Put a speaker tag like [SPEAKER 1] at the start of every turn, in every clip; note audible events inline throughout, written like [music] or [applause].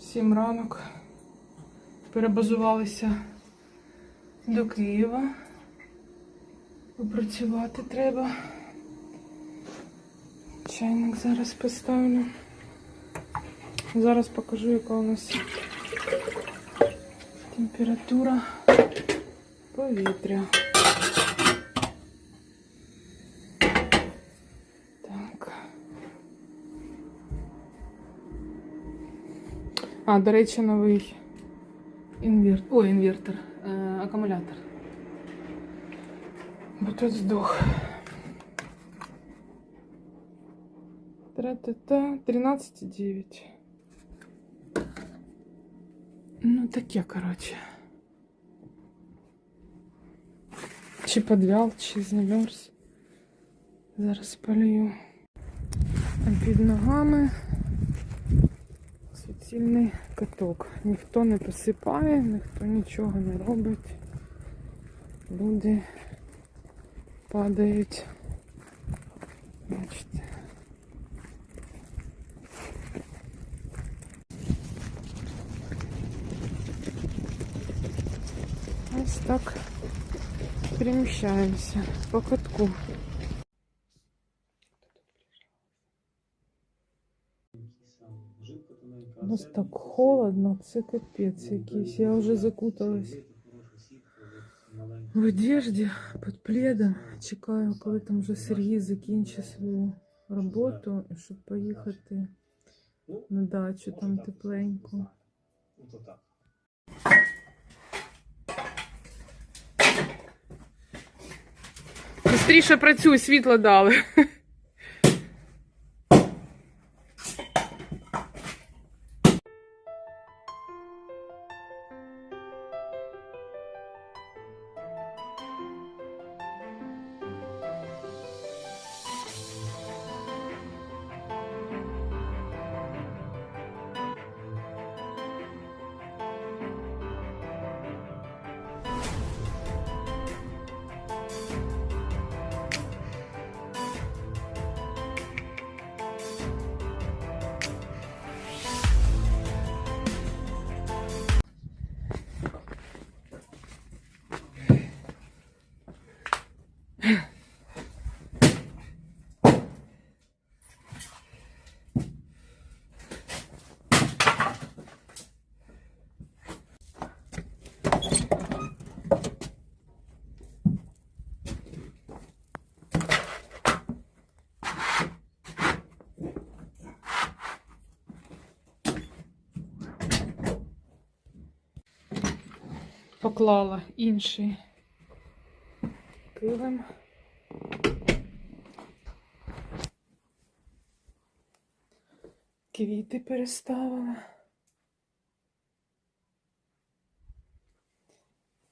[SPEAKER 1] Сім ранок. Перебазувалися до Києва. Попрацювати треба. Чайник зараз поставлю. Зараз покажу, яка у нас температура повітря. А, до речі, новий інвертор. Ой, інвертор. Е, акумулятор. Бо тут здох. Тра-та-та, 13,9. Ну, таке, коротше. Чи підвял, чи замерз. Зараз полью. Там під ногами Суцільний каток. Ніхто не посипає, ніхто нічого не робить. Люди падають. Бачите. Ось так переміщаємося по катку. Нас так холодно, це капець якийсь. Я вже закуталась в одежді під пледом. Чекаю, коли там вже Сергій закінчить свою роботу, щоб поїхати на дачу, там тепленько. Быстріше працюй, світло дали. Поклала інший килим. Квіти переставила.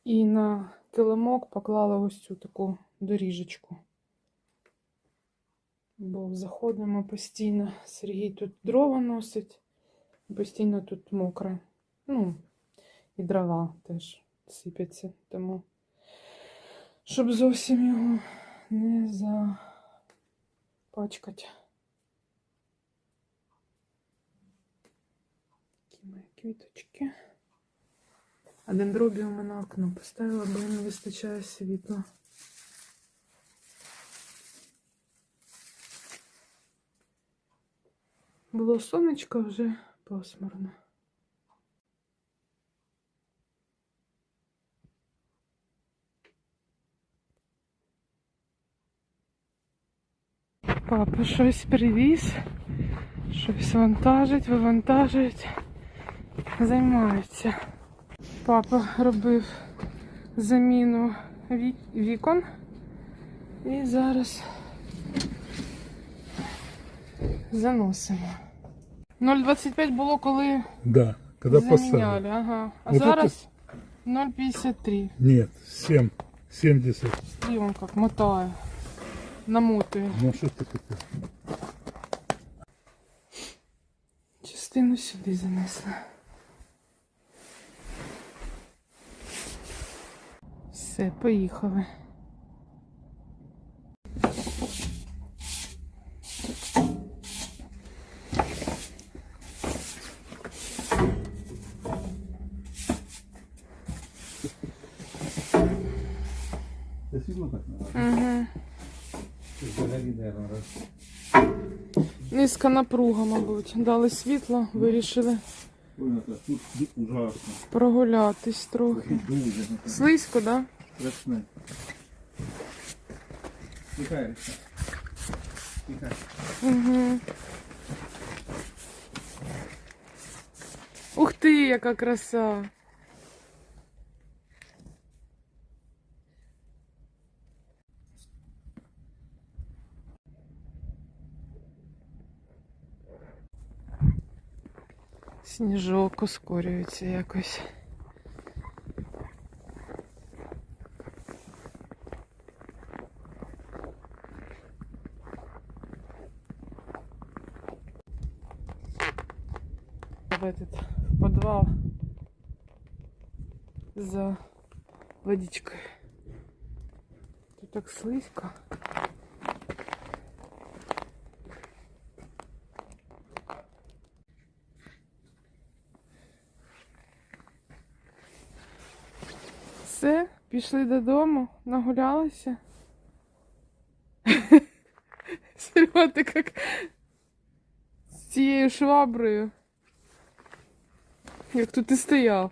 [SPEAKER 1] І на килимок поклала ось цю таку доріжечку. Бо заходимо постійно. Сергій тут дрова носить, постійно тут мокре. Ну, і дрова теж сипяться. Тому, щоб зовсім його не запачкати. Такі мої квіточки. А дендробіуми на окно поставила, бо їм не вистачає світла. Було сонечко вже пасмурно. Папа щось привіз, щось вантажить, вивантажують, займаються. Папа робив заміну вікон і зараз заносимо. 0,25 було, коли
[SPEAKER 2] Да, когда
[SPEAKER 1] заміняли. Ага. А
[SPEAKER 2] Вот это-
[SPEAKER 1] зараз 0,53.
[SPEAKER 2] Нет, 7, 70.
[SPEAKER 1] І он як мотає, намотує.
[SPEAKER 2] Ну що ти таке?
[SPEAKER 1] Частину сюди занесла. Все, поїхали.
[SPEAKER 3] світло так надо.
[SPEAKER 1] Угу.
[SPEAKER 3] Це взагалі дерево раз.
[SPEAKER 1] Низька напруга, мабуть. Дали світло, вирішили
[SPEAKER 3] тут ужасно.
[SPEAKER 1] прогулятись трохи.
[SPEAKER 3] Дуже ну, так,
[SPEAKER 1] Слизько,
[SPEAKER 3] страшне. Тихай, Тихай.
[SPEAKER 1] Угу. Ух ти, яка краса! Сніжок ускорюється якось. в этот в подвал за водичкой. Тут так слизько. Все, пішли додому, нагулялися. [laughs] Серега, ти як з цією шваброю. Як тут і стояв.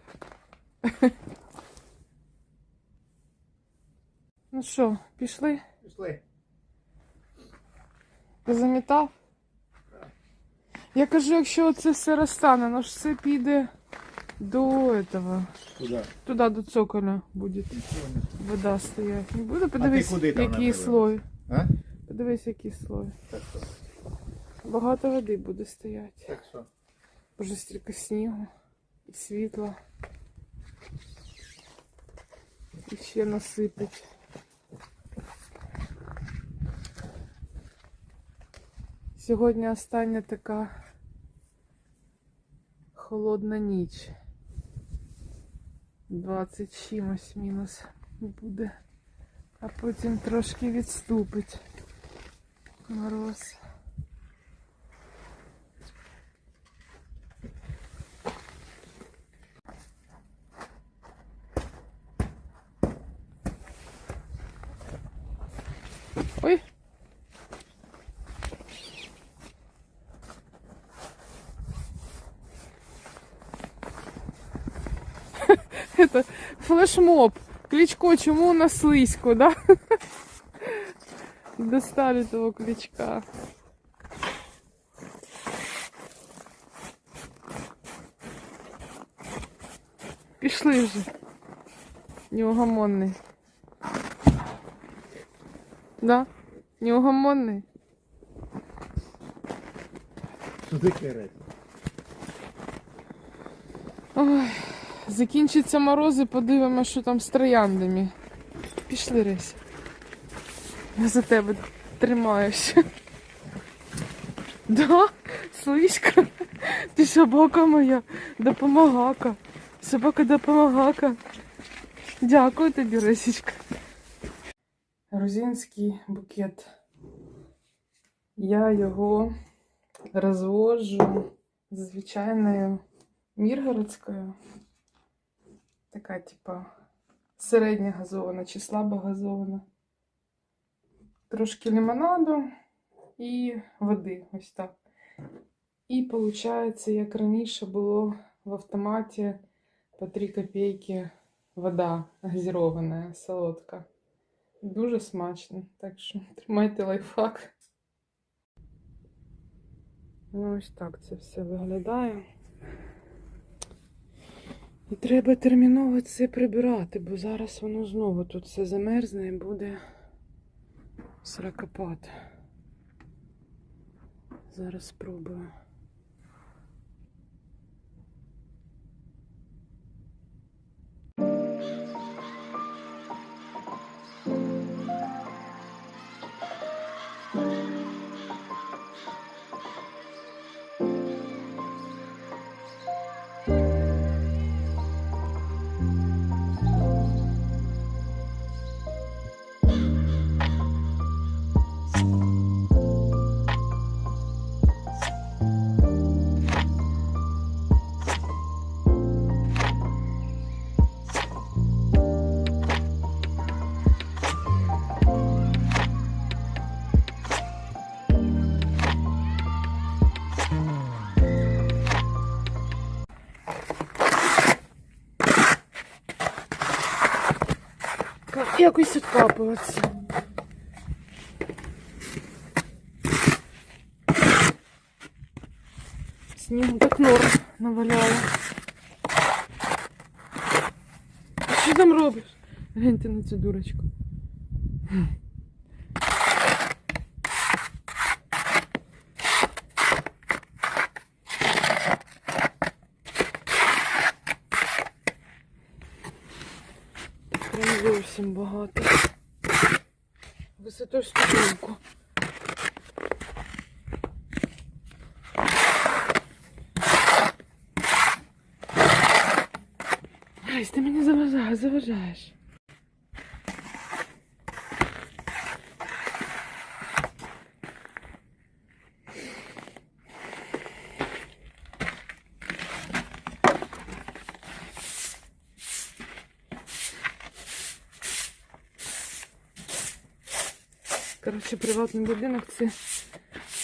[SPEAKER 1] [laughs] Ну що, пішли?
[SPEAKER 3] Пішли.
[SPEAKER 1] Замітав? Я кажу, якщо це все розтане, ну ж все піде до этого.
[SPEAKER 3] Куди?
[SPEAKER 1] Туди до цоколя буде вода стоять. Не буде? Подивись,
[SPEAKER 3] куди там
[SPEAKER 1] який
[SPEAKER 3] набила?
[SPEAKER 1] слой.
[SPEAKER 3] А?
[SPEAKER 1] Подивись, який слой.
[SPEAKER 3] Так що?
[SPEAKER 1] Багато води буде стояти.
[SPEAKER 3] Так що?
[SPEAKER 1] Боже, стільки снігу і світла. І ще насипить. Сьогодні остання така холодна ніч. 20 чимось мінус буде. А потім трошки відступить мороз. Ой. Это флешмоб. Кличко, чему у нас слизько, да? [laughs] Достали того кличка. Пішли вже. Неугомонний. Да? Неугомонний.
[SPEAKER 3] Що таке?
[SPEAKER 1] Ой, закінчаться морози, подивимося, що там з трояндами. Пішли Ресь. Я за тебе тримаюся. Да? Слизько? Ти собака моя, допомагака. Собака допомагака. Дякую тобі, Ресічка. Грузинський букет. Я його розвожу звичайною міргородською. Така, типа, середня газована чи слабо газована. Трошки лимонаду і води, ось так. І виходить, як раніше було в автоматі по 3 копійки вода газірована, солодка. Дуже смачно. Так що [laughs] тримайте лайфхак. Ну, ось так це все виглядає. І треба терміново це прибирати, бо зараз воно знову тут все замерзне і буде сракопад. Зараз спробую. Якось відкапуватися. Снігу так норм наваляло. А що там робиш? Гляньте на цю дурочку. Висотою штуку. Ай, ти мені заважаєш, заважаєш. Коротше, приватний будинок це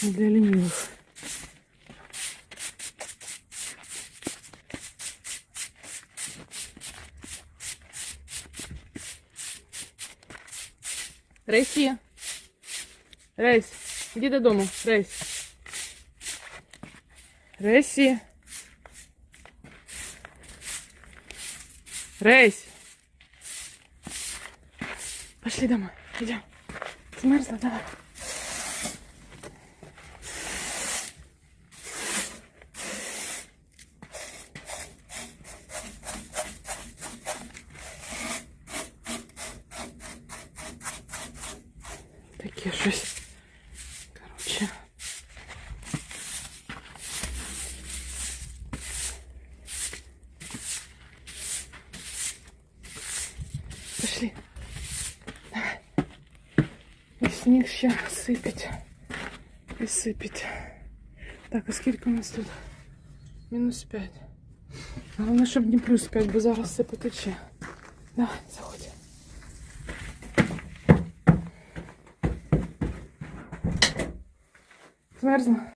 [SPEAKER 1] не для лінивих. Рейсі. Рейс, іди додому, Рейс. Рейсі. Рейс. Пошли домой, идем. Змерзла, давай. Таке щось. Коротше. Пошли. І сніг ще сипить. І сипить. Так, а скільки у нас тут? Мінус 5. Головне, щоб не плюс 5, бо зараз все потече. Давай, заходь. Змерзла?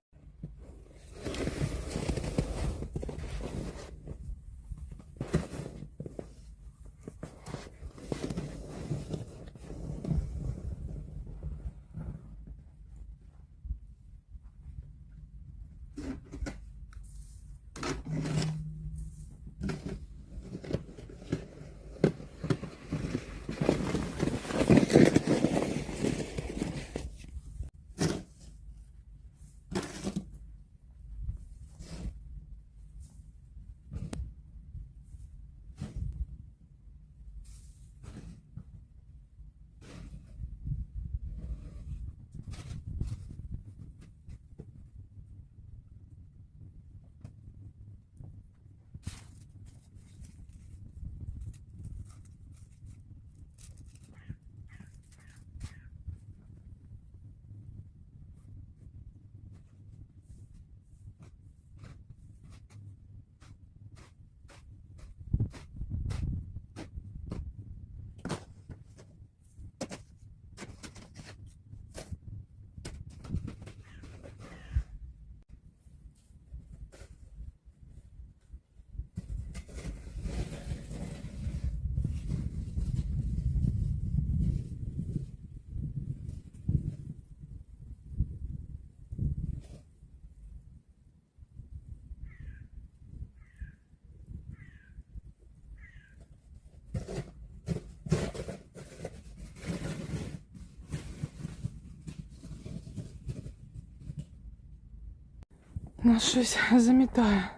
[SPEAKER 1] Ну, щось [laughs] замітає.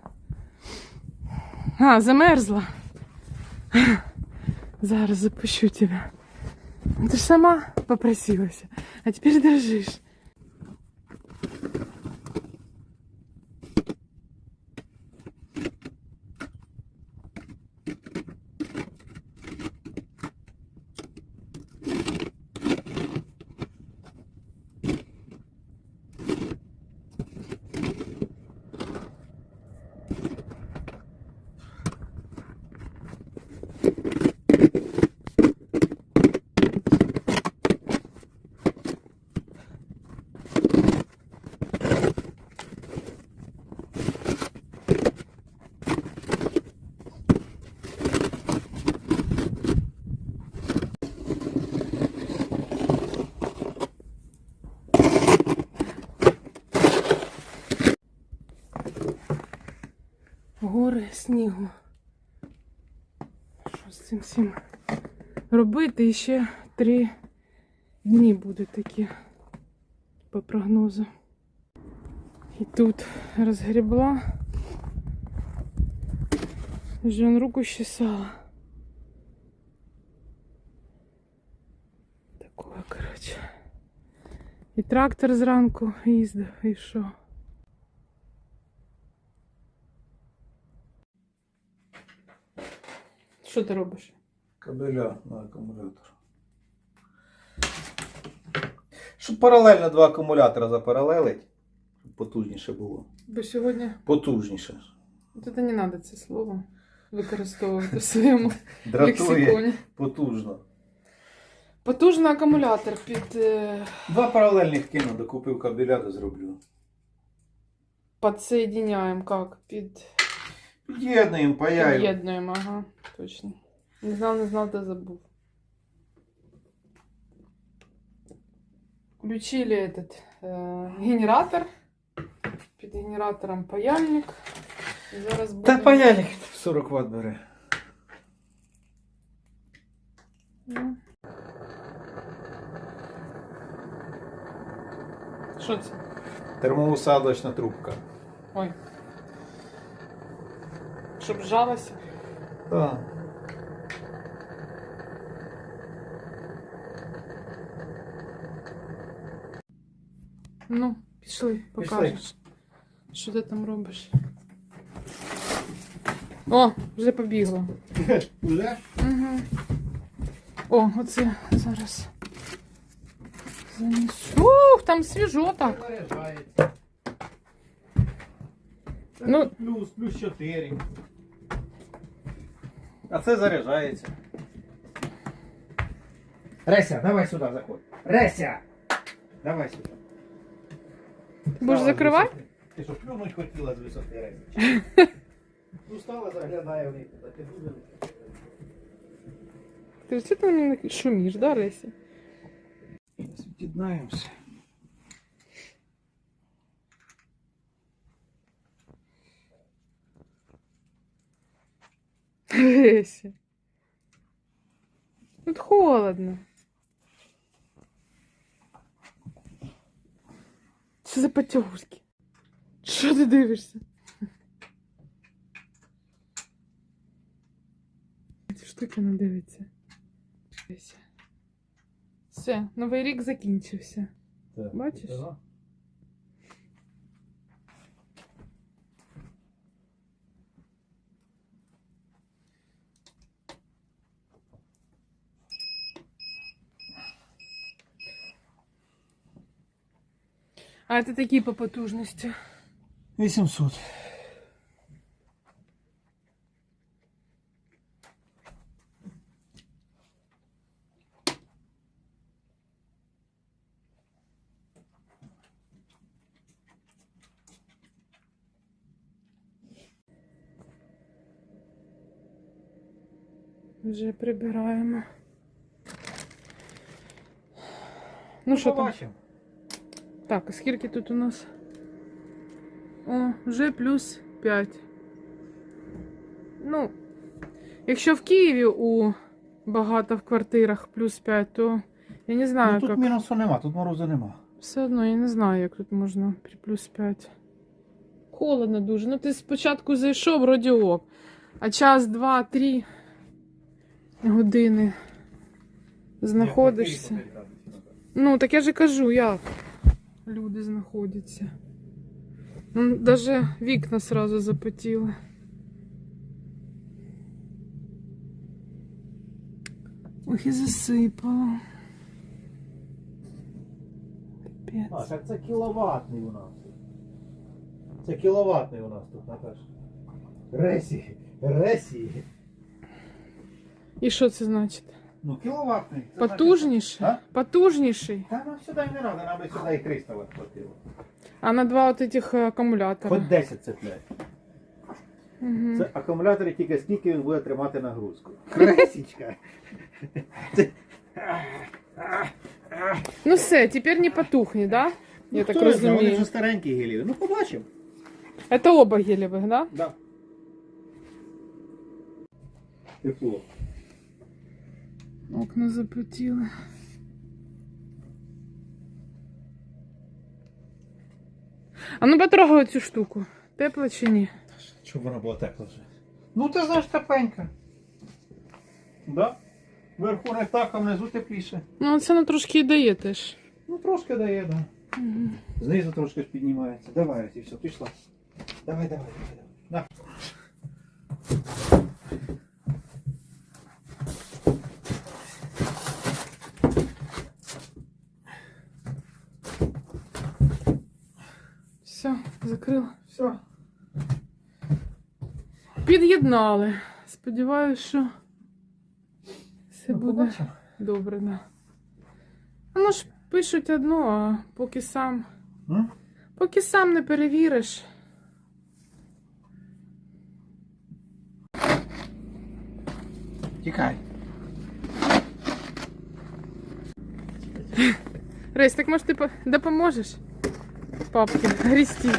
[SPEAKER 1] А, замерзла. [laughs] Зараз запущу тебе. Ну, Ти ж сама попросилася, а тепер держиш. Снігу. Що з цим всім робити? І ще три дні будуть такі по прогнозу. І тут розгребла. Жен руку щесала. Такое, коротше. І трактор зранку їздив, і що. Що ти робиш?
[SPEAKER 3] Кабеля на акумулятор. Щоб паралельно два акумулятора запаралелить, щоб потужніше було.
[SPEAKER 1] Бо сьогодні
[SPEAKER 3] Потужніше.
[SPEAKER 1] Тут не треба це слово використовувати в своєму [laughs]
[SPEAKER 3] Дратує потужно.
[SPEAKER 1] Потужний акумулятор під е,
[SPEAKER 3] Два паралельних кину, докупив кабеля, то зроблю.
[SPEAKER 1] підсоєдиняємо, як? Під
[SPEAKER 3] Під'єднуємо, паяємо.
[SPEAKER 1] під'єднуємо, ага, точно. Не знав, не знав, де забув. Включили этот е, генератор. Під генератором паяльник. І зараз буде...
[SPEAKER 3] Та паяльник 40 Вт бере.
[SPEAKER 1] Ну. Що це?
[SPEAKER 3] Термоусадочна трубка.
[SPEAKER 1] Ой. Щоб жалося.
[SPEAKER 3] Так.
[SPEAKER 1] Ну, пішли, покажеш. Що ти там робиш? О, вже побігла. [laughs]
[SPEAKER 3] Уже?
[SPEAKER 1] Угу. О, оце зараз. Занесу. Ух, там свіжо так. Ну-
[SPEAKER 3] плюс, плюс 4. А це заряджається. Реся, давай сюди заходь. Реся! Давай сюди.
[SPEAKER 1] Будеш
[SPEAKER 3] Стала з
[SPEAKER 1] закривати?
[SPEAKER 3] висоти. Ти що, плюнуть хотіла з висоти Реся? [laughs] ну стала, заглядає в них. туди. Ти дуже
[SPEAKER 1] Ти що ти на мене шуміш, да, Ресі?
[SPEAKER 3] Від'єднаємося.
[SPEAKER 1] Ресі. Тут холодно. Що за потягушки? Що ти дивишся? Ці штуки не дивиться. Все, новий рік закінчився. Бачиш? А це такі по потужності.
[SPEAKER 3] 800.
[SPEAKER 1] Вже прибираємо. Ну що там? Так, а скільки тут у нас? О, вже плюс 5. Ну, якщо в Києві у багато в квартирах плюс 5, то я не знаю,
[SPEAKER 3] Ну, тут
[SPEAKER 1] як.
[SPEAKER 3] мінусу нема, тут морозу нема.
[SPEAKER 1] Все одно я не знаю, як тут можна при плюс 5. Холодно дуже. Ну ти спочатку зайшов, вроді ок. А час, два, три години знаходишся. Ну, так я же кажу, як люди знаходяться. Ну, даже вікна сразу запотіли. Ох, і засипало.
[SPEAKER 3] А, так це кіловатний у нас. Це кіловатний у нас тут, Наташа. Ресі, ресі.
[SPEAKER 1] І що це значить?
[SPEAKER 3] Ну, кіловатний. Це
[SPEAKER 1] Потужніший?
[SPEAKER 3] А?
[SPEAKER 1] Потужніший.
[SPEAKER 3] Та нам сюди й не треба, нам би сюди і 300 ватт хватило.
[SPEAKER 1] А на два от этих акумулятора.
[SPEAKER 3] Хоч 10 цепляй.
[SPEAKER 1] Угу.
[SPEAKER 3] Це акумулятори тільки скільки він буде тримати нагрузку. [laughs] Кресічка.
[SPEAKER 1] Ну все, тепер не потухне, да? Я так
[SPEAKER 3] Ну, Хто його знає, Вони
[SPEAKER 1] розумію.
[SPEAKER 3] вже старенькі геліві. Ну, побачимо.
[SPEAKER 1] Это оба гелевых, да?
[SPEAKER 3] Да. Тепло.
[SPEAKER 1] Окна запотіли. А ну потрогай цю штуку. Тепло чи ні?
[SPEAKER 3] Щоб вона була тепла вже. Ну ти знаєш тепленька. Да? Вверху не так, а внизу тепліше.
[SPEAKER 1] Ну, це на трошки і дає теж.
[SPEAKER 3] Ну трошки дає, да.
[SPEAKER 1] Мгм.
[SPEAKER 3] Знизу трошки ж піднімається. Давай, і все, пішла. Давай, давай, давай, давай. На.
[SPEAKER 1] Все.
[SPEAKER 3] Все.
[SPEAKER 1] Під'єднали. Сподіваюсь, що все
[SPEAKER 3] Ну,
[SPEAKER 1] буде
[SPEAKER 3] побачимо.
[SPEAKER 1] добре, да. Ну ж пишуть одно, а поки сам.
[SPEAKER 3] М?
[SPEAKER 1] Поки сам не перевіриш.
[SPEAKER 3] Тікай.
[SPEAKER 1] Рейс, так може ти допоможеш? Папки, грісті.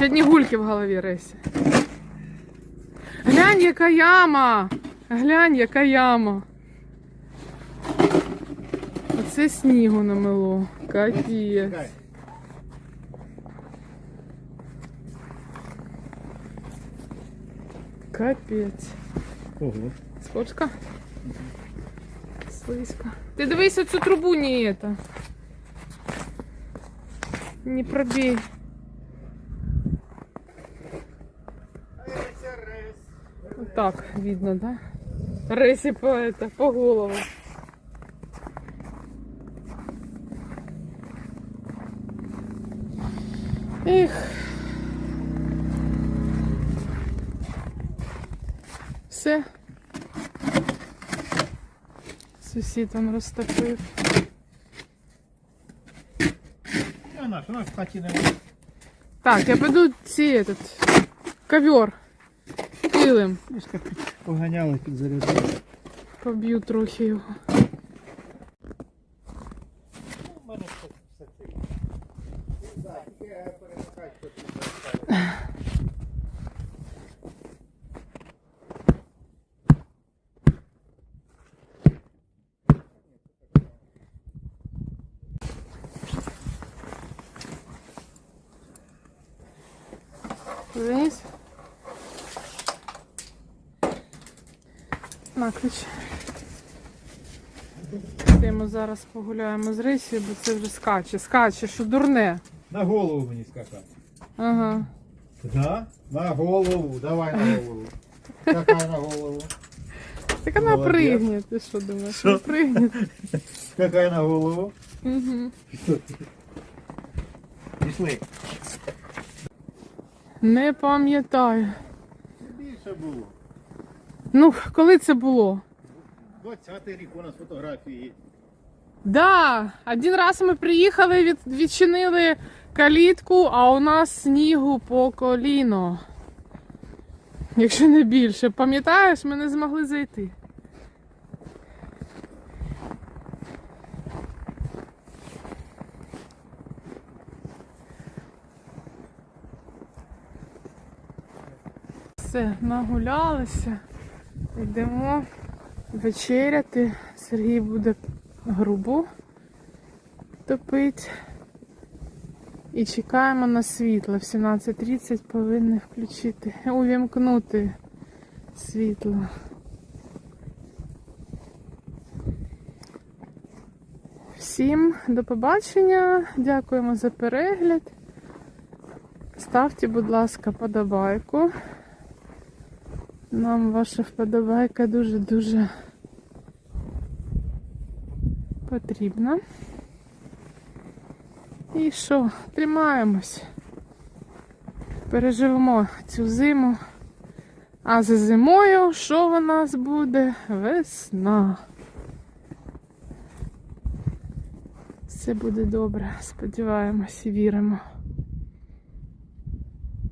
[SPEAKER 1] Ще одні гульки в голові, Рейс. Глянь, яка яма! Глянь, яка яма. Оце снігу намело. Капець. Капець.
[SPEAKER 3] Ого.
[SPEAKER 1] Скочка. Слизько. Ти дивись оцю трубу не это. Не пробей. так видно, да? Рейси по это, по голову. Эх. Все. Сусід он розтопив.
[SPEAKER 3] Вона ж вона в хаті не
[SPEAKER 1] Так, я піду ці этот, ковер
[SPEAKER 3] Трішки поганяли, підзарядили.
[SPEAKER 1] Поб'ю трохи його.
[SPEAKER 3] У мене все все це. Так, тільки перемикай, що ти
[SPEAKER 1] Вниз. На ключ. Йдемо зараз погуляємо з Рисі, бо це вже скаче. Скаче, що дурне.
[SPEAKER 3] На голову мені скакати.
[SPEAKER 1] Ага.
[SPEAKER 3] Да? На голову, давай на голову. Скакай на голову.
[SPEAKER 1] Так вона
[SPEAKER 3] Молодець.
[SPEAKER 1] пригне, ти що думаєш?
[SPEAKER 3] Що?
[SPEAKER 1] Пригне.
[SPEAKER 3] Скакай на голову.
[SPEAKER 1] Угу.
[SPEAKER 3] Пішли.
[SPEAKER 1] Не пам'ятаю.
[SPEAKER 3] Більше було.
[SPEAKER 1] Ну, коли це було?
[SPEAKER 3] 20-й рік у нас фотографії.
[SPEAKER 1] Да, один раз ми приїхали, від, відчинили калітку, а у нас снігу по коліно. Якщо не більше. Пам'ятаєш, ми не змогли зайти. Все, нагулялися. Йдемо вечеряти. Сергій буде грубу топить. І чекаємо на світло. В 17.30 повинні включити, [laughs] увімкнути світло. Всім до побачення. Дякуємо за перегляд. Ставте, будь ласка, подобайку. Нам ваша вподобайка дуже-дуже потрібна. І що, тримаємось. Переживемо цю зиму. А за зимою що в нас буде? Весна. Все буде добре, сподіваємось і віримо.